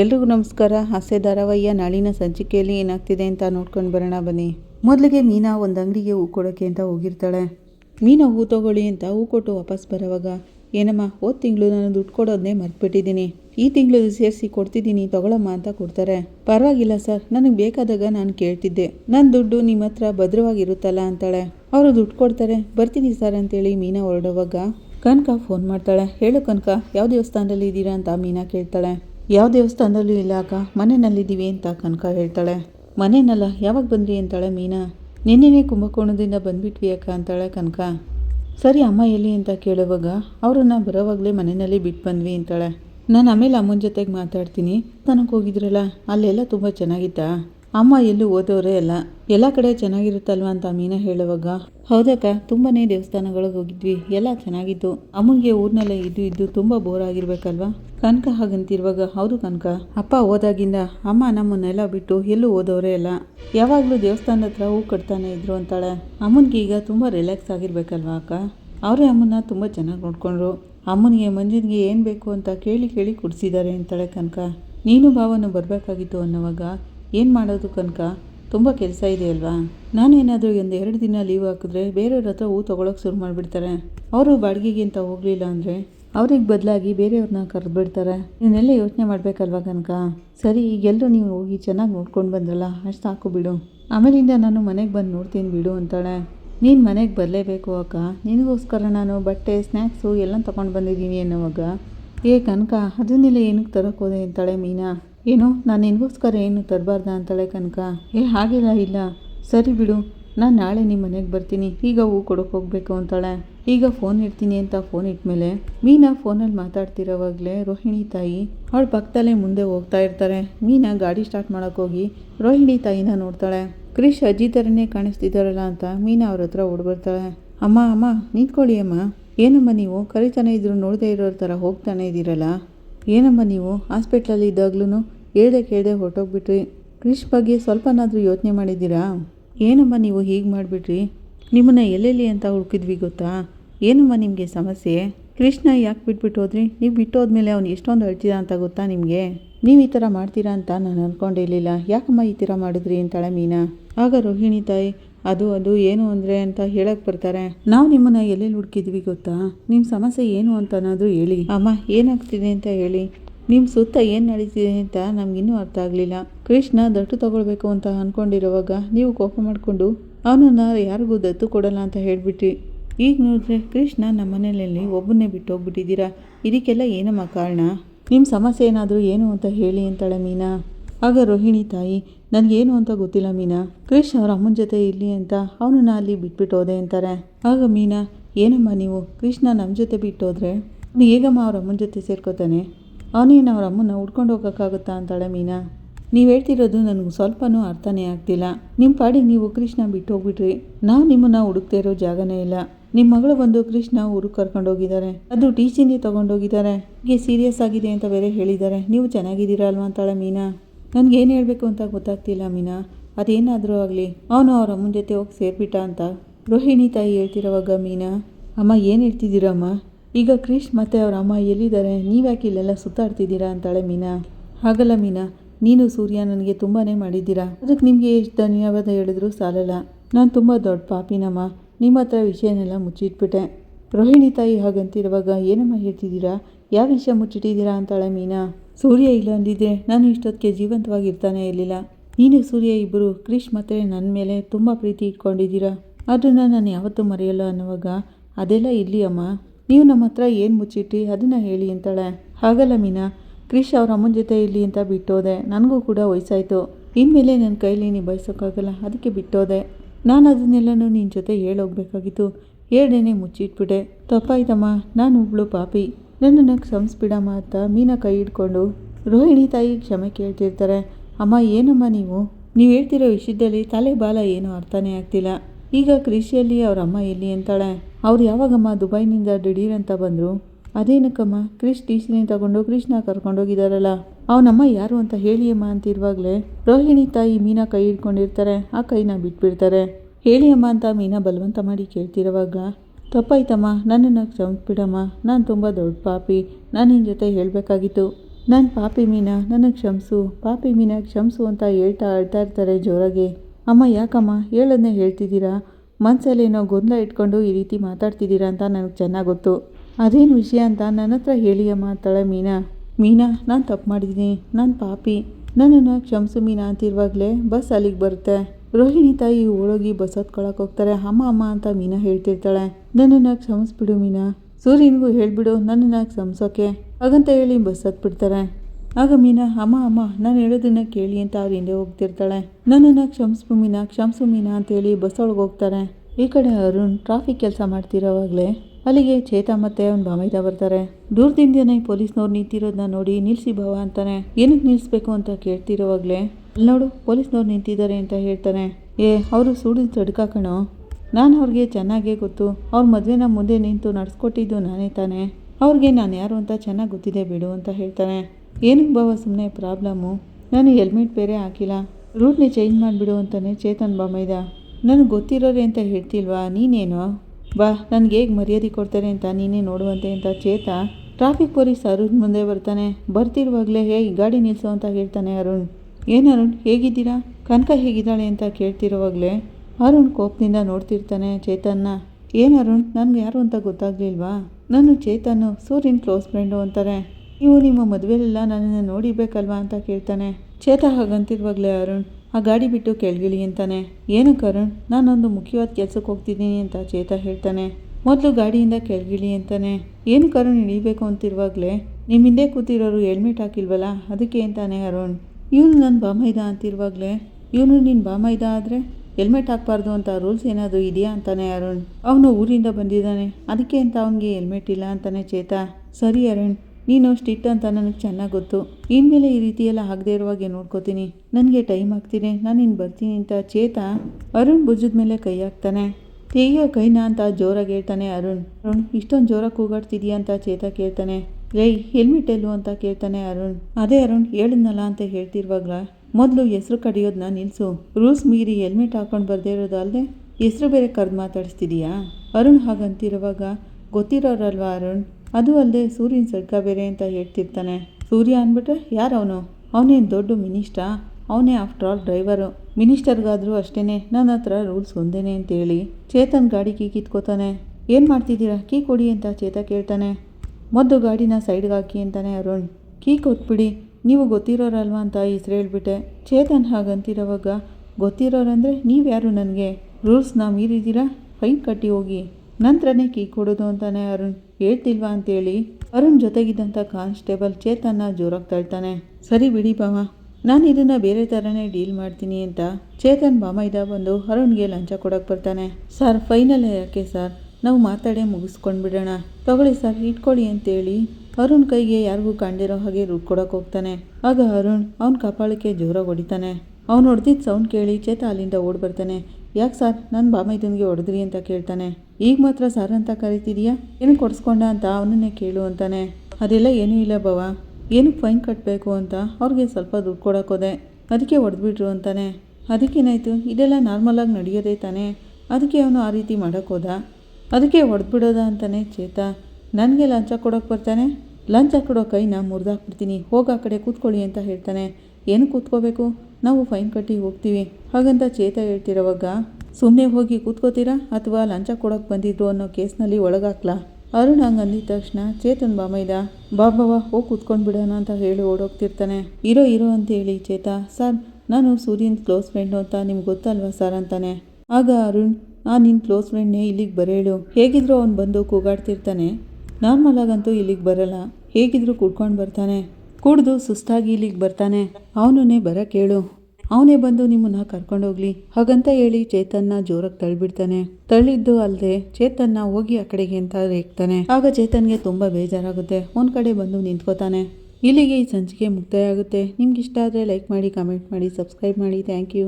ಎಲ್ರಿಗೂ ನಮಸ್ಕಾರ. ಹಾಸ್ಯ ಧಾರಾವಾಹಿಯ ನಾಳಿನ ಸಂಚಿಕೆಯಲ್ಲಿ ಏನಾಗ್ತಿದೆ ಅಂತ ನೋಡ್ಕೊಂಡು ಬರೋಣ ಬನ್ನಿ. ಮೊದಲಿಗೆ ಮೀನಾ ಒಂದು ಅಂಗಡಿಗೆ ಹೂ ಕೊಡೋಕ್ಕೆ ಅಂತ ಹೋಗಿರ್ತಾಳೆ. ಮೀನಾ ಹೂ ತಗೊಳ್ಳಿ ಅಂತ ಹೂ ಕೊಟ್ಟು ವಾಪಸ್ ಬರೋವಾಗ, ಏನಮ್ಮ, ಹೋದ ತಿಂಗಳು ನಾನು ದುಡ್ಡು ಕೊಡೋದನ್ನೇ ಮರ್ತುಬಿಟ್ಟಿದ್ದೀನಿ. ಈ ತಿಂಗಳು ಸೇರಿಸಿ ಕೊಡ್ತಿದ್ದೀನಿ, ತಗೊಳಮ್ಮ ಅಂತ ಕೊಡ್ತಾರೆ. ಪರವಾಗಿಲ್ಲ ಸರ್, ನನಗೆ ಬೇಕಾದಾಗ ನಾನು ಕೇಳ್ತಿದ್ದೆ. ನನ್ನ ದುಡ್ಡು ನಿಮ್ಮ ಹತ್ರ ಭದ್ರವಾಗಿರುತ್ತಲ್ಲ ಅಂತಾಳೆ. ಅವರು ದುಡ್ಡು ಕೊಡ್ತಾರೆ. ಬರ್ತೀನಿ ಸರ್ ಅಂತೇಳಿ ಮೀನಾ ಹೊರಡುವಾಗ ಕನಕ ಫೋನ್ ಮಾಡ್ತಾಳೆ. ಹೇಳು ಕನಕ, ಯಾವ ದೇವಸ್ಥಾನದಲ್ಲಿ ಇದ್ದೀರಾ ಅಂತ ಮೀನಾ ಕೇಳ್ತಾಳೆ. ಯಾವ ದೇವಸ್ಥಾನದಲ್ಲೂ ಇಲ್ಲ ಅಕ್ಕ. ಮನೆಯಲ್ಲಿದ್ದೀವಿ ಅಂತ ಕನಕ ಹೇಳ್ತಾಳೆ. ಮನೆಯಲ್ಲ ಯಾವಾಗ ಬಂದ್ರಿ ಅಂತಾಳೆ ಮೀನಾ. ನಿನ್ನೆನೇ ಕುಂಭಕೋಣದಿಂದ ಬಂದ್ಬಿಟ್ವಿ ಅಕ್ಕ ಅಂತಾಳೆ ಕನಕ. ಸರಿ, ಅಮ್ಮ ಎಲ್ಲಿ ಅಂತ ಕೇಳುವಾಗ ಅವರನ್ನು ಬರೋವಾಗಲೇ ಮನೆಯಲ್ಲಿ ಬಿಟ್ಟು ಬಂದ್ವಿ ಅಂತಾಳೆ. ನಾನು ಆಮೇಲೆ ಅಮ್ಮನ ಜೊತೆಗೆ ಮಾತಾಡ್ತೀನಿ. ತನಕ ಹೋಗಿದ್ರಲ್ಲ, ಅಲ್ಲೆಲ್ಲ ತುಂಬ ಚೆನ್ನಾಗಿತ್ತಾ? ಅಮ್ಮ ಎಲ್ಲೂ ಓದೋರೇ ಅಲ್ಲ. ಎಲ್ಲ ಕಡೆ ಚೆನ್ನಾಗಿರುತ್ತಲ್ವ ಅಂತ ಮೀನಾ ಹೇಳುವಾಗ. ಹೌದಕ್ಕ, ತುಂಬಾನೇ ದೇವಸ್ಥಾನಗಳಿಗೆ ಹೋಗಿದ್ವಿ. ಎಲ್ಲ ಚೆನ್ನಾಗಿತ್ತು. ಅಮ್ಮನಿಗೆ ಊರ್ನೆಲ್ಲ ಇದ್ದು ಇದ್ದು ತುಂಬ ಬೋರ್ ಆಗಿರ್ಬೇಕಲ್ವಾ? ಕನಕ ಹಾಗಂತಿರುವಾಗ, ಹೌದು ಕನಕ. ಅಪ್ಪ ಹೋದಾಗಿಂದ ಅಮ್ಮ ನಮ್ಮನ್ನೆಲ್ಲ ಬಿಟ್ಟು ಎಲ್ಲೂ ಓದೋರೇ ಅಲ್ಲ. ಯಾವಾಗಲೂ ದೇವಸ್ಥಾನದ ಹತ್ರ ಹೂ ಕಟ್ತಾನೆ ಇದ್ರು ಅಂತಾಳೆ. ಅಮ್ಮನಿಗೆ ಈಗ ತುಂಬ ರಿಲ್ಯಾಕ್ಸ್ ಆಗಿರ್ಬೇಕಲ್ವಾ ಅಕ್ಕ? ಅವರೇ ಅಮ್ಮನ್ನ ತುಂಬ ಚೆನ್ನಾಗಿ ನೋಡ್ಕೊಂಡ್ರು. ಅಮ್ಮನಿಗೆ ಮಂಜನಿಗೆ ಏನು ಬೇಕು ಅಂತ ಕೇಳಿ ಕೇಳಿ ಕುಡಿಸಿದ್ದಾರೆ ಅಂತಾಳೆ ಕನಕ. ನೀನು ಭಾವನ ಬರಬೇಕಾಗಿತ್ತು ಅನ್ನೋವಾಗ ಏನು ಮಾಡೋದು ಕನಕ? ತುಂಬ ಕೆಲಸ ಇದೆ ಅಲ್ವಾ? ನಾನೇನಾದರೂ ಒಂದು ಎರಡು ದಿನ ಲೀವ್ ಹಾಕಿದ್ರೆ ಬೇರೆಯವ್ರ ಹತ್ರ ಹೂ ತೊಗೊಳಕ್ಕೆ ಶುರು ಮಾಡಿಬಿಡ್ತಾರೆ. ಅವರು ಬಾಡಿಗೆಗೆ ಅಂತ ಹೋಗಲಿಲ್ಲ ಅಂದರೆ ಅವ್ರಿಗೆ ಬದಲಾಗಿ ಬೇರೆಯವ್ರನ್ನ ಕರೆದ್ಬಿಡ್ತಾರೆ. ಇದನ್ನೆಲ್ಲ ಯೋಚನೆ ಮಾಡಬೇಕಲ್ವಾ ಕನಕ? ಸರಿ ಈಗೆಲ್ಲರೂ ನೀವು ಹೋಗಿ ಚೆನ್ನಾಗಿ ನೋಡ್ಕೊಂಡು ಬಂದ್ರಲ್ಲ, ಅಷ್ಟು ಸಾಕು ಬಿಡು. ಆಮೇಲಿಂದ ನಾನು ಮನೆಗೆ ಬಂದು ನೋಡ್ತೀನಿ ಬಿಡು ಅಂತಾಳೆ. ನೀನು ಮನೆಗೆ ಬರಲೇಬೇಕು ಅಕ್ಕ. ನಿನಗೋಸ್ಕರ ನಾನು ಬಟ್ಟೆ ಸ್ನ್ಯಾಕ್ಸು ಎಲ್ಲ ತೊಗೊಂಡು ಬಂದಿದ್ದೀನಿ ಅನ್ನೋವಾಗ, ಏ ಕನಕ, ಅದನ್ನೆಲ್ಲ ಏನಕ್ಕೆ ತರೋಕೋದೆ ಅಂತಾಳೆ ಮೀನಾ. ಏನು? ನಾನು ನಿನಗೋಸ್ಕರ ಏನು ತರಬಾರ್ದ ಅಂತಾಳೆ ಕನಕ? ಏ, ಹಾಗೆಲ್ಲ ಇಲ್ಲ. ಸರಿ ಬಿಡು. ನಾನು ನಾಳೆ ನಿಮ್ಮ ಮನೆಗೆ ಬರ್ತೀನಿ. ಈಗ ಹೂ ಕೊಡೋಕೆ ಹೋಗಬೇಕು ಅಂತಾಳೆ. ಈಗ ಫೋನ್ ಇಡ್ತೀನಿ ಅಂತ ಫೋನ್ ಇಟ್ಮೇಲೆ ಮೀನಾ ಫೋನಲ್ಲಿ ಮಾತಾಡ್ತಿರೋವಾಗಲೇ ರೋಹಿಣಿ ತಾಯಿ ಅವಳ ಪಕ್ಕದಲ್ಲೇ ಮುಂದೆ ಹೋಗ್ತಾ ಇರ್ತಾರೆ. ಮೀನಾ ಗಾಡಿ ಸ್ಟಾರ್ಟ್ ಮಾಡೋಕ್ಕೋಗಿ ರೋಹಿಣಿ ತಾಯಿನ ನೋಡ್ತಾಳೆ. ಕ್ರಿಶ್ ಅಜ್ಜಿ ಥರನೇ ಕಾಣಿಸ್ತಿದ್ದಾರಲ್ಲ ಅಂತ ಮೀನಾ ಅವ್ರ ಹತ್ರ ಓಡ್ಬರ್ತಾಳೆ. ಅಮ್ಮ ಅಮ್ಮ, ನಿಂತ್ಕೊಳ್ಳಿ ಅಮ್ಮ. ಏನಮ್ಮ ನೀವು? ಕರಿತಾನೆ ಇದ್ರು ನೋಡದೇ ಇರೋರ ಥರ ಹೋಗ್ತಾನೆ ಇದ್ದೀರಲ್ಲ ಏನಮ್ಮ ನೀವು? ಹಾಸ್ಪಿಟ್ಲಲ್ಲಿ ಇದ್ದಾಗ್ಲೂ ಹೇಳ್ದೆ ಕೇಳ್ದೆ ಹೊರಟೋಗ್ಬಿಟ್ರಿ. ಕ್ರಿಶ್ ಬಗ್ಗೆ ಸ್ವಲ್ಪನಾದರೂ ಯೋಚನೆ ಮಾಡಿದ್ದೀರಾ? ಏನಮ್ಮ ನೀವು ಹೀಗೆ ಮಾಡಿಬಿಟ್ರಿ? ನಿಮ್ಮನ್ನು ಎಲ್ಲೆಲ್ಲಿ ಅಂತ ಹುಡುಕಿದ್ವಿ ಗೊತ್ತಾ? ಏನಮ್ಮ ನಿಮಗೆ ಸಮಸ್ಯೆ? ಕೃಷ್ಣ ಯಾಕೆ ಬಿಟ್ಬಿಟ್ಟು ಹೋದ್ರಿ? ನೀವು ಬಿಟ್ಟು ಮೇಲೆ ಅವ್ನು ಎಷ್ಟೊಂದು ಅಳ್ತೀರಾ ಅಂತ ಗೊತ್ತಾ ನಿಮಗೆ? ನೀವು ಈ ಥರ ಮಾಡ್ತೀರಾ ಅಂತ ನಾನು ಅಂದ್ಕೊಂಡಿರಲಿಲ್ಲ ಯಾಕಮ್ಮ ಈ ಥರ ಮಾಡಿದ್ರಿ ಅಂತಾಳೆ ಮೀನಾ? ಆಗ ರೋಹಿಣಿ ತಾಯಿ ಅದು ಅದು ಏನು ಅಂದರೆ ಅಂತ ಹೇಳಕ್ಕೆ ಬರ್ತಾರೆ. ನಾವು ನಿಮ್ಮನ್ನ ಎಲ್ಲೆಲ್ಲಿ ಹುಡುಕಿದ್ವಿ ಗೊತ್ತಾ? ನಿಮ್ಮ ಸಮಸ್ಯೆ ಏನು ಅಂತನಾದರೂ ಅನ್ನೋದು ಹೇಳಿ. ಅಮ್ಮ ಏನಾಗ್ತಿದೆ ಅಂತ ಹೇಳಿ. ನಿಮ್ಮ ಸುತ್ತ ಏನು ನಡೀತಿದೆ ಅಂತ ನಮಗಿನ್ನೂ ಅರ್ಥ ಆಗಲಿಲ್ಲ. ಕೃಷ್ಣ ದಟ್ಟು ತಗೊಳ್ಬೇಕು ಅಂತ ಅಂದ್ಕೊಂಡಿರೋವಾಗ ನೀವು ಕೋಪ ಮಾಡಿಕೊಂಡು ಅವನನ್ನು ಯಾರಿಗೂ ದತ್ತು ಕೊಡಲ್ಲ ಅಂತ ಹೇಳಿಬಿಟ್ರಿ. ಈಗ ನೋಡಿದ್ರೆ ಕೃಷ್ಣ ನಮ್ಮ ಮನೆಯಲ್ಲಿ ಒಬ್ಬನೇ ಬಿಟ್ಟು ಹೋಗ್ಬಿಟ್ಟಿದ್ದೀರಾ ಇದಕ್ಕೆಲ್ಲ ಏನಮ್ಮ ಕಾರಣ? ನಿಮ್ಮ ಸಮಸ್ಯೆ ಏನಾದರೂ ಏನು ಅಂತ ಹೇಳಿ ಅಂತಾಳೆ ಮೀನಾ. ಆಗ ರೋಹಿಣಿ ತಾಯಿ, ನನಗೇನು ಅಂತ ಗೊತ್ತಿಲ್ಲ ಮೀನಾ. ಕ್ರಿಶ್ ಅವ್ರ ಅಮ್ಮನ ಜೊತೆ ಇರಲಿ ಅಂತ ಅವನನ್ನ ಅಲ್ಲಿ ಬಿಟ್ಬಿಟ್ಟು ಹೋದೆ ಅಂತಾರೆ. ಆಗ ಮೀನಾ, ಏನಮ್ಮ ನೀವು? ಕೃಷ್ಣ ನಮ್ಮ ಜೊತೆ ಬಿಟ್ಟೋದ್ರೆ? ಅವನು ಹೇಗಮ್ಮ ಅವ್ರ ಅಮ್ಮನ ಜೊತೆ ಸೇರ್ಕೋತಾನೆ? ಅವನೇನು ಅವ್ರ ಅಮ್ಮನ ಹುಡ್ಕೊಂಡು ಹೋಗೋಕ್ಕಾಗುತ್ತಾ? ಅಂತಾಳೆ ಮೀನಾ. ನೀವು ಹೇಳ್ತಿರೋದು ನನಗೆ ಸ್ವಲ್ಪನೂ ಅರ್ಥನೇ ಆಗ್ತಿಲ್ಲ. ನಿಮ್ಮ ಪಾಡಿಗೆ ನೀವು ಕೃಷ್ಣ ಬಿಟ್ಟು ಹೋಗ್ಬಿಟ್ರಿ. ನಾವು ನಿಮ್ಮನ್ನ ಹುಡುಕ್ತಾ ಇರೋ ಜಾಗನೇ ಇಲ್ಲ. ನಿಮ್ಮ ಮಗಳು ಬಂದು ಕೃಷ್ಣ ಊರು ಕರ್ಕೊಂಡೋಗಿದ್ದಾರೆ ಅದು ಟೀಚಿಂಗ್ಗೆ ತೊಗೊಂಡೋಗಿದ್ದಾರೆ ಹೀಗೆ ಸೀರಿಯಸ್ ಆಗಿದೆ ಅಂತ ಬೇರೆ ಹೇಳಿದ್ದಾರೆ. ನೀವು ಚೆನ್ನಾಗಿದ್ದೀರಾ ಅಲ್ವಾ? ಅಂತಾಳೆ ಮೀನಾ. ನನಗೆ ಏನು ಹೇಳಬೇಕು ಅಂತ ಗೊತ್ತಾಗ್ತಿಲ್ಲ ಮೀನಾ. ಅದೇನಾದರೂ ಆಗಲಿ. ಅವನು ಅವ್ರ ಅಮ್ಮನ ಜೊತೆ ಹೋಗಿ ಸೇರ್ಬಿಟ್ಟ ಅಂತ ರೋಹಿಣಿ ತಾಯಿ ಹೇಳ್ತಿರೋವಾಗ ಮೀನಾ, ಅಮ್ಮ, ಏನು ಹೇಳ್ತಿದ್ದೀರಮ್ಮ ಈಗ ಕ್ರಿಶ್ ಮತ್ತು ಅವ್ರ ಅಮ್ಮ ಎಲ್ಲಿದ್ದಾರೆ? ನೀವ್ಯಾಕೆ ಇಲ್ಲೆಲ್ಲ ಸುತ್ತಾಡ್ತಿದ್ದೀರಾ? ಅಂತಾಳೆ ಮೀನಾ. ಹಾಗಲ್ಲ ಮೀನಾ. ನೀನು ಸೂರ್ಯ ನನಗೆ ತುಂಬಾ ಮಾಡಿದ್ದೀರಾ. ಅದಕ್ಕೆ ನಿಮಗೆ ಎಷ್ಟು ಧನ್ಯವಾದ ಹೇಳಿದ್ರು ಸಾಲಲ್ಲ. ನಾನು ತುಂಬ ದೊಡ್ಡ ಪಾಪಿನಮ್ಮ. ನಿಮ್ಮ ಹತ್ರ ವಿಷಯನೆಲ್ಲ ಮುಚ್ಚಿಟ್ಬಿಟ್ಟೆ. ರೋಹಿಣಿ ತಾಯಿ ಹಾಗಂತಿರುವಾಗ, ಏನಮ್ಮ ಹೇಳ್ತಿದ್ದೀರಾ? ಯಾವ ವಿಷಯ ಮುಚ್ಚಿಟ್ಟಿದ್ದೀರಾ? ಅಂತಾಳೆ ಮೀನಾ. ಸೂರ್ಯ ಇಲ್ಲ ಅಂದಿದ್ರೆ ನಾನು ಇಷ್ಟೊತ್ತಿಗೆ ಜೀವಂತವಾಗಿರ್ತಾನೆ ಇರಲಿಲ್ಲ. ನೀನು ಸೂರ್ಯ ಇಬ್ಬರು ಕ್ರಿಶ್ ಮತ್ತು ನನ್ನ ಮೇಲೆ ತುಂಬ ಪ್ರೀತಿ ಇಟ್ಕೊಂಡಿದ್ದೀರಾ? ಅದನ್ನು ನಾನು ಯಾವತ್ತೂ ಮರೆಯಲ್ಲ ಅನ್ನುವಾಗ, ಅದೆಲ್ಲ ಇರಲಿ ಅಮ್ಮ. ನೀವು ನಮ್ಮ ಹತ್ರ ಏನು ಮುಚ್ಚಿಟ್ಟಿ, ಅದನ್ನು ಹೇಳಿ ಅಂತಾಳೆ. ಹಾಗಲ್ಲ ಮೀನಾ, ಕ್ರಿಶ್ ಅವ್ರ ಅಮ್ಮನ ಜೊತೆ ಇರಲಿ ಅಂತ ಬಿಟ್ಟೋದೆ. ನನಗೂ ಕೂಡ ವಯಸ್ಸಾಯಿತು. ಇನ್ಮೇಲೆ ನನ್ನ ಕೈಲಿ ನಿಭಾಯಿಸೋಕ್ಕಾಗಲ್ಲ, ಅದಕ್ಕೆ ಬಿಟ್ಟೋದೆ. ನಾನು ಅದನ್ನೆಲ್ಲನೂ ನಿನ್ನ ಜೊತೆ ಹೇಳೋಗ್ಬೇಕಾಗಿತ್ತು. ಹೇಳ್ದೇನೆ ಮುಚ್ಚಿಟ್ಬಿಟ್ಟೆ. ತಪ್ಪಾಯ್ತಮ್ಮ, ನಾನು ಒಬ್ಳು ಪಾಪಿ. ನನ್ನನ್ನು ಕ್ಷಮಿಸ್ಬಿಡಮ್ಮ ಅಂತ ಮೀನ ಕೈ ಹಿಡ್ಕೊಂಡು, ರೋಹಿಣಿ ತಾಯಿ ಕ್ಷಮೆ ಕೇಳ್ತಿರ್ತಾರೆ. ಅಮ್ಮ, ಏನಮ್ಮ ನೀವು? ನೀವು ಹೇಳ್ತಿರೋ ವಿಷಯದಲ್ಲಿ ತಲೆ ಬಾಲ ಏನೂ ಅರ್ಥನೇ ಆಗ್ತಿಲ್ಲ. ಈಗ ಕೃಷಿಯಲ್ಲಿ ಅವ್ರ ಅಮ್ಮ ಎಲ್ಲಿ ಅಂತಾಳೆ? ಅವ್ರು ಯಾವಾಗಮ್ಮ ದುಬೈನಿಂದ ದಿಢೀರ್ ಅಂತ ಬಂದರು? ಅದೇನಕ್ಕಮ್ಮ ಕ್ರಿಶ್ ಟೀಸಿನೇ ತಗೊಂಡು ಕೃಷ್ಣ ಕರ್ಕೊಂಡೋಗಿದಾರಲ್ಲ. ಅವನಮ್ಮ ಯಾರು ಅಂತ ಹೇಳಿ ಅಮ್ಮ ಅಂತಿರುವಾಗಲೇ, ರೋಹಿಣಿ ತಾಯಿ ಮೀನಾ ಕೈ ಹಿಡ್ಕೊಂಡಿರ್ತಾರೆ. ಆ ಕೈನ ಬಿಟ್ಬಿಡ್ತಾರೆ. ಹೇಳಿ ಅಮ್ಮ ಅಂತ ಮೀನಾ ಬಲವಂತ ಮಾಡಿ ಕೇಳ್ತಿರೋವಾಗ ತಪ್ಪಾಯ್ತಮ್ಮ, ನನ್ನನ್ನು ಕ್ಷಮಿಸ್ಬಿಡಮ್ಮ. ನಾನು ತುಂಬ ದೊಡ್ಡ ಪಾಪಿ. ನಾನು ನಿನ್ನ ಜೊತೆ ಹೇಳಬೇಕಾಗಿತ್ತು. ನಾನು ಪಾಪಿ ಮೀನಾ ನನಗೆ ಕ್ಷಮಿಸು. ಪಾಪಿ ಮೀನಾ ಕ್ಷಮಿಸು ಅಂತ ಹೇಳ್ತಾ ಅಳ್ತಾ ಇರ್ತಾರೆ ಜೋರಾಗಿ. ಅಮ್ಮ, ಯಾಕಮ್ಮ? ಹೇಳೋದನ್ನೇ ಹೇಳ್ತಿದ್ದೀರಾ? ಮನಸ್ಸಲ್ಲೇನೋ ಗೊಂದಲ ಇಟ್ಕೊಂಡು ಈ ರೀತಿ ಮಾತಾಡ್ತಿದ್ದೀರಾ ಅಂತ ನನಗೆ ಚೆನ್ನಾಗಿ ಗೊತ್ತು. ಅದೇನು ವಿಷಯ ಅಂತ ನನ್ನ ಹತ್ರ ಹೇಳಿ ಅಮ್ಮ ಅಂತಾಳೆ ಮೀನಾ. ಮೀನಾ, ನಾನು ತಪ್ಪು ಮಾಡಿದ್ದೀನಿ. ನಾನು ಪಾಪಿ. ನನ್ನನ್ನು ಕ್ಷಮಿಸು ಮೀನಾ ಅಂತಿರುವಾಗಲೇ ಬಸ್ ಅಲ್ಲಿಗೆ ಬರುತ್ತೆ. ರೋಹಿಣಿ ತಾಯಿ ಓಡೋಗಿ ಬಸ್ ಹತ್ಕೊಳಕ್ಕೆ ಹೋಗ್ತಾರೆ. ಅಮ್ಮ ಅಮ್ಮ ಅಂತ ಮೀನಾ ಹೇಳ್ತಿರ್ತಾಳೆ. ನನ್ನನ್ನು ಕ್ಷಮಿಸ್ಬಿಡು ಮೀನಾ. ಸೂರ್ಯನಿಗೂ ಹೇಳಿಬಿಡು, ನನ್ನನ್ನು ಕ್ಷಮಿಸೋಕೆ ಹಾಗಂತ ಹೇಳಿ ಬಸ್ ಹತ್ಬಿಡ್ತಾರೆ ಆಗ ಮೀನಾ, ಅಮ್ಮ ಅಮ್ಮ, ನಾನು ಹೇಳೋದನ್ನ ಕೇಳಿ ಅಂತ ಅವ್ರು ಹಿಂದೆ ಹೋಗ್ತಿರ್ತಾಳೆ. ನನ್ನನ್ನು ಕ್ಷಮಿಸು ಮೀನಾ ಕ್ಷಮಿಸು ಮೀನಾ ಅಂತೇಳಿ ಬಸ್ ಒಳಗೆ ಹೋಗ್ತಾರೆ. ಈ ಕಡೆ ಅರುಣ್ ಟ್ರಾಫಿಕ್ ಕೆಲಸ ಮಾಡ್ತಿರೋವಾಗಲೇ ಅಲ್ಲಿಗೆ ಚೇತಾ ಮತ್ತೆ ಅವ್ನ ಬಾಮೈದ ಬರ್ತಾರೆ. ದೂರದಿಂದನೇ ಪೊಲೀಸ್ನವ್ರು ನಿಂತಿರೋದನ್ನ ನೋಡಿ ನಿಲ್ಸಿ ಭಾವ ಅಂತಾನೆ. ಏನಕ್ಕೆ ನಿಲ್ಲಿಸ್ಬೇಕು ಅಂತ ಕೇಳ್ತಿರೋವಾಗಲೇ ನೋಡು, ಪೊಲೀಸ್ನವ್ರು ನಿಂತಿದ್ದಾರೆ ಅಂತ ಹೇಳ್ತಾನೆ. ಏ, ಅವರು ಸುಡಿದ ತಡ್ಕ ಕಣೋ. ನಾನು ಅವ್ರಿಗೆ ಚೆನ್ನಾಗೇ ಗೊತ್ತು. ಅವ್ರ ಮದುವೆನ ಮುಂದೆ ನಿಂತು ನಡೆಸ್ಕೊಟ್ಟಿದ್ದು ನಾನೇ ತಾನೆ. ಅವ್ರಿಗೆ ನಾನು ಯಾರು ಅಂತ ಚೆನ್ನಾಗಿ ಗೊತ್ತಿದೆ ಬಿಡು ಅಂತ ಹೇಳ್ತಾನೆ. ಏನಕ್ಕೆ ಬಾವ ಸುಮ್ಮನೆ ಪ್ರಾಬ್ಲಮ್ಮು ನಾನು ಹೆಲ್ಮೆಟ್ ಬೇರೆ ಹಾಕಿಲ್ಲ. ರೂಟ್ನೇ ಚೇಂಜ್ ಮಾಡಿಬಿಡು ಅಂತಾನೆ ಚೇತನ್ ಬಾಮೈದ ನನಗೆ ಗೊತ್ತಿರೋರೆ ಅಂತ ಹೇಳ್ತಿಲ್ವಾ? ನೀನೇನು? ಬಾ, ನನಗೆ ಹೇಗೆ ಮರ್ಯಾದೆ ಕೊಡ್ತಾರೆ ಅಂತ ನೀನೇ ನೋಡುವಂತೆ ಅಂತ ಚೇತ ಟ್ರಾಫಿಕ್ ಪೊಲೀಸ್ ಅರುಣ್ ಮುಂದೆ ಬರ್ತಾನೆ. ಬರ್ತಿರುವಾಗಲೇ ಹೇಗೆ ಗಾಡಿ ನಿಲ್ಲಿಸು ಅಂತ ಹೇಳ್ತಾನೆ ಅರುಣ್. ಏನು ಅರುಣ್, ಹೇಗಿದ್ದೀರಾ? ಕನಕ ಹೇಗಿದ್ದಾಳೆ ಅಂತ ಕೇಳ್ತಿರುವಾಗಲೇ ಅರುಣ್ ಕೋಪದಿಂದ ನೋಡ್ತಿರ್ತಾನೆ ಚೇತನ್ನ. ಏನು ಅರುಣ್, ನನಗೆ ಯಾರು ಅಂತ ಗೊತ್ತಾಗ್ಲಿಲ್ವಾ? ನಾನು ಚೇತನ್ನು, ಸೂರ್ಯನ ಕ್ಲೋಸ್ ಫ್ರೆಂಡು ಅಂತಾರೆ. ನೀವು ನಿಮ್ಮ ಮದುವೆಲೆಲ್ಲ ನನ್ನನ್ನು ನೋಡಿಬೇಕಲ್ವಾ ಅಂತ ಕೇಳ್ತಾನೆ. ಚೇತ ಹಾಗಂತಿರುವಾಗಲೇ ಅರುಣ್, ಆ ಗಾಡಿ ಬಿಟ್ಟು ಕೆಳಗಿಳಿ ಅಂತಾನೆ. ಏನಕ್ಕೆ ಅರುಣ್, ನಾನೊಂದು ಮುಖ್ಯವಾದ ಕೆಲಸಕ್ಕೆ ಹೋಗ್ತಿದ್ದೀನಿ ಅಂತ ಚೇತ ಹೇಳ್ತಾನೆ. ಮೊದಲು ಗಾಡಿಯಿಂದ ಕೆಳಗಿಳಿ ಅಂತಾನೆ. ಏನು ಅರುಣ್ ಇಳಿಬೇಕು ಅಂತಿರುವಾಗಲೇ ನಿಮ್ಮ ಹಿಂದೆ ಕೂತಿರೋರು ಹೆಲ್ಮೆಟ್ ಹಾಕಿಲ್ವಲ್ಲ, ಅದಕ್ಕೆ ಅಂತಾನೆ ಅರುಣ್. ಇವನು ನನ್ನ ಬಾಮೈದ ಅಂತಿರುವಾಗಲೇ, ಇವನು ನಿನ್ನ ಬಾಮೈದ ಆದರೆ ಹೆಲ್ಮೆಟ್ ಹಾಕ್ಬಾರ್ದು ಅಂತ ರೂಲ್ಸ್ ಏನಾದರೂ ಇದೆಯಾ ಅಂತಾನೆ ಅರುಣ್. ಅವನು ಊರಿಂದ ಬಂದಿದ್ದಾನೆ. ಅದಕ್ಕೆ ಅಂತ ಅವನಿಗೆ ಹೆಲ್ಮೆಟ್ ಇಲ್ಲ ಅಂತಾನೆ ಚೇತ. ಸರಿ ಅರುಣ್, ನೀನು ಸ್ಟಿಟ್ ಅಂತ ನನಗೆ ಚೆನ್ನಾಗಿ ಗೊತ್ತು. ಇನ್ಮೇಲೆ ಈ ರೀತಿಯೆಲ್ಲ ಆಗದೆ ಇರುವಾಗೆ ನೋಡ್ಕೋತೀನಿ. ನನಗೆ ಟೈಮ್ ಆಗ್ತೀನಿ ನಾನು ಇನ್ನು ಬರ್ತೀನಿ ಅಂತ ಚೇತ ಅರುಣ್ ಭುಜದ ಮೇಲೆ ಕೈ ಹಾಕ್ತಾನೆ. ತೆಗಿಯೋ ಕೈನ ಅಂತ ಜೋರಾಗಿ ಹೇಳ್ತಾನೆ ಅರುಣ್. ಅರುಣ್, ಇಷ್ಟೊಂದು ಜೋರಾಗಿ ಕೂಗಾಡ್ತಿದ್ಯಾ ಅಂತ ಚೇತ ಕೇಳ್ತಾನೆ. ಲೈ ಹೆಲ್ಮೆಟ್ ಎಲ್ಲು ಅಂತ ಕೇಳ್ತಾನೆ ಅರುಣ್. ಅದೇ ಅರುಣ್, ಹೇಳಿದ್ನಲ್ಲ ಅಂತ ಹೇಳ್ತಿರುವಾಗ ಮೊದಲು ಹೆಸರು ಕಡಿಯೋದನ್ನ ನಿಲ್ಲಿಸು ರೂಲ್ಸ್ ಮೀರಿ ಹೆಲ್ಮೆಟ್ ಹಾಕೊಂಡು ಬರದೇ ಇರೋದು ಅಲ್ಲದೆ ಹೆಸರು ಬೇರೆ ಕರೆದು ಮಾತಾಡಿಸ್ತಿದೀಯಾ? ಅರುಣ್ ಹಾಗಂತಿರುವಾಗ, ಗೊತ್ತಿರೋರಲ್ವಾ ಅರುಣ್? ಅದು ಅಲ್ಲದೆ ಸೂರ್ಯನ ಸರ್ಕ ಬೇರೆ ಅಂತ ಹೇಳ್ತಿರ್ತಾನೆ. ಸೂರ್ಯ ಅಂದ್ಬಿಟ್ರೆ ಯಾರು ಅವನು? ಅವನೇನು ದೊಡ್ಡ ಮಿನಿಸ್ಟ್ರಾ? ಅವನೇ ಆಫ್ಟರ್ ಆಲ್ ಡ್ರೈವರು. ಮಿನಿಸ್ಟರ್ಗಾದರೂ ಅಷ್ಟೇ ನನ್ನ ಹತ್ರ ರೂಲ್ಸ್ ಒಂದೇನೆ ಅಂತೇಳಿ. ಚೇತನ್ ಗಾಡಿ ಕೀ ಕಿತ್ಕೋತಾನೆ. ಏನು ಮಾಡ್ತಿದ್ದೀರಾ? ಕೀ ಕೊಡಿ ಅಂತ ಚೇತ ಕೇಳ್ತಾನೆ. ಮೊದಲು ಗಾಡಿನ ಸೈಡ್ಗೆ ಹಾಕಿ ಅಂತಾನೆ ಅರುಣ್. ಕೀ ಕೊಟ್ಬಿಡಿ ನೀವು ಗೊತ್ತಿರೋರಲ್ವಾ ಅಂತ ಹೆಸ್ರು ಹೇಳ್ಬಿಟ್ಟೆ. ಚೇತನ್ ಹಾಗಂತಿರೋವಾಗ, ಗೊತ್ತಿರೋರಂದರೆ ನೀವ್ಯಾರು ನನಗೆ? ರೂಲ್ಸ್ನ ಮೀರಿದ್ದೀರಾ ಫೈನ್ ಕಟ್ಟಿ ಹೋಗಿ. ನಂತರನೇ ಕೀ ಕೊಡೋದು ಅಂತಾನೆ ಅರುಣ್. ಹೇಳ್ತಿಲ್ವಾ ಅಂತೇಳಿ. ಅರುಣ್ ಜೊತೆಗಿದ್ದಂಥ ಕಾನ್ಸ್ಟೇಬಲ್ ಚೇತನ್ನ ಜೋರಾಗಿ ತಳ್ತಾನೆ. ಸರಿ ಬಿಡಿ ಬಾಮ ನಾನು ಇದನ್ನು ಬೇರೆ ಥರನೇ ಡೀಲ್ ಮಾಡ್ತೀನಿ ಅಂತ. ಚೇತನ್ ಬಾಮ ಇದಾ ಬಂದು ಅರುಣ್ಗೆ ಲಂಚ ಕೊಡೋಕೆ ಬರ್ತಾನೆ. ಸರ್, ಫೈನಲ್ ಯಾಕೆ ಸರ್? ನಾವು ಮಾತಾಡೇ ಮುಗಿಸ್ಕೊಂಡು ಬಿಡೋಣ ತಗೊಳ್ಳಿ ಸರ್, ಇಟ್ಕೊಳ್ಳಿ ಅಂತೇಳಿ. ಅರುಣ್ ಕೈಗೆ ಯಾರಿಗೂ ಕಂಡಿರೋ ಹಾಗೆ ರುಡ್ ಕೊಡೋಕೆ ಹೋಗ್ತಾನೆ. ಆಗ ಅರುಣ್ ಅವನ ಕಪಾಳಕ್ಕೆ ಜೋರಾಗಿ ಹೊಡಿತಾನೆ. ಅವ್ನು ಹೊಡೆದಿದ್ದ ಸೌಂಡ್ ಕೇಳಿ ಚೇತ ಅಲ್ಲಿಂದ ಓಡ್ ಬರ್ತಾನೆ. ಯಾಕೆ ಸರ್ ನನ್ನ ಬಾಮೈದನಿಗೆ ಹೊಡೆದ್ರಿ ಅಂತ ಕೇಳ್ತಾನೆ. ಈಗ ಮಾತ್ರ ಸರ್ ಅಂತ ಕರಿತಿದೀಯಾ? ಏನು ಕೊಡಿಸ್ಕೊಂಡ ಅಂತ ಅವನನ್ನೇ ಕೇಳು ಅಂತಾನೆ. ಅದೆಲ್ಲ ಏನೂ ಇಲ್ಲ ಬವ ಏನಕ್ಕೆ ಫೈನ್ ಕಟ್ಟಬೇಕು ಅಂತ ಅವ್ರಿಗೆ ಸ್ವಲ್ಪ ದುಡ್ಡು ಕೊಡೋಕೋದೆ ಅದಕ್ಕೆ ಹೊಡೆದ್ಬಿಟ್ರು ಅಂತಾನೆ. ಅದಕ್ಕೇನಾಯಿತು? ಇದೆಲ್ಲ ನಾರ್ಮಲಾಗಿ ನಡೆಯೋದೇ ತಾನೆ? ಅದಕ್ಕೆ ಅವನು ಆ ರೀತಿ ಮಾಡೋಕ್ಕೋದ ಅದಕ್ಕೆ ಹೊಡೆದ್ಬಿಡೋದ ಅಂತಾನೆ ಚೇತ. ನನಗೆ ಲಂಚ ಕೊಡೋಕೆ ಬರ್ತಾನೆ. ಲಂಚ ಕೊಡೋ ಕೈನ ಮುರಿದಾಕ್ಬಿಡ್ತೀನಿ. ಹೋಗ ಆ ಕಡೆ ಕೂತ್ಕೊಳ್ಳಿ ಅಂತ ಹೇಳ್ತಾನೆ. ಏನು ಕೂತ್ಕೋಬೇಕು? ನಾವು ಫೈನ್ ಕಟ್ಟಿ ಹೋಗ್ತೀವಿ. ಹಾಗಂತ ಚೇತ ಹೇಳ್ತಿರೋವಾಗ ಸುಮ್ಮನೆ ಹೋಗಿ ಕೂತ್ಕೋತೀರಾ ಅಥವಾ ಲಂಚ ಕೊಡೋಕೆ ಬಂದಿದ್ರು ಅನ್ನೋ ಕೇಸ್ನಲ್ಲಿ ಒಳಗಾಕ್ಲಾ? ಅರುಣ್ ಹಂಗೆ ಅಂದಿದ ತಕ್ಷಣ ಚೇತನ್ ಬಾಮೈದ ಬಾಬವ ಹೋಗಿ ಕೂತ್ಕೊಂಡು ಬಿಡೋಣ ಅಂತ ಹೇಳಿ ಓಡೋಗ್ತಿರ್ತಾನೆ. ಇರೋ ಇರೋ ಅಂತ ಹೇಳಿ ಚೇತ, ಸರ್, ನಾನು ಸೂರ್ಯನ ಕ್ಲೋಸ್ ಫ್ರೆಂಡು ಅಂತ ನಿಮ್ಗೆ ಗೊತ್ತಲ್ವಾ ಸರ್? ಅಂತಾನೆ. ಆಗ ಅರುಣ್ ಆ ನಿನ್ನ ಕ್ಲೋಸ್ ಫ್ರೆಂಡ್ನೇ ಇಲ್ಲಿಗೆ ಬರೇಳು. ಹೇಗಿದ್ರು ಅವ್ನು ಬಂದು ಕೂಗಾಡ್ತಿರ್ತಾನೆ. ನಾರ್ಮಲಾಗಂತೂ ಇಲ್ಲಿಗೆ ಬರಲ್ಲ. ಹೇಗಿದ್ರು ಕುಡ್ಕೊಂಡು ಬರ್ತಾನೆ. ಕುಡ್ದು ಸುಸ್ತಾಗಿ ಇಲ್ಲಿಗೆ ಬರ್ತಾನೆ. ಅವನನ್ನೇ ಬರ ಹೇಳು ಅವನೇ ಬಂದು ನಿಮ್ಮನ್ನ ಕರ್ಕೊಂಡೋಗ್ಲಿ ಹಾಗಂತ ಹೇಳಿ ಚೇತನ್ನ ಜೋರಾಗಿ ತಳ್ಳಿಬಿಡ್ತಾನೆ ತಳ್ಳಿದ್ದು ಅಲ್ಲದೆ ಚೇತನ್ನ ಹೋಗಿ ಆ ಕಡೆಗೆ ಅಂತ ರೇಗ್ತಾನೆ. ಆಗ ಚೇತನ್ಗೆ ತುಂಬ ಬೇಜಾರಾಗುತ್ತೆ. ಒಂದ್ ಕಡೆ ಬಂದು ನಿಂತ್ಕೋತಾನೆ. ಇಲ್ಲಿಗೆ ಈ ಸಂಚಿಕೆ ಮುಕ್ತಾಯ ಆಗುತ್ತೆ. ನಿಮ್ಗೆ ಇಷ್ಟ ಆದರೆ ಲೈಕ್ ಮಾಡಿ ಕಮೆಂಟ್ ಮಾಡಿ ಸಬ್ಸ್ಕ್ರೈಬ್ ಮಾಡಿ. Thank you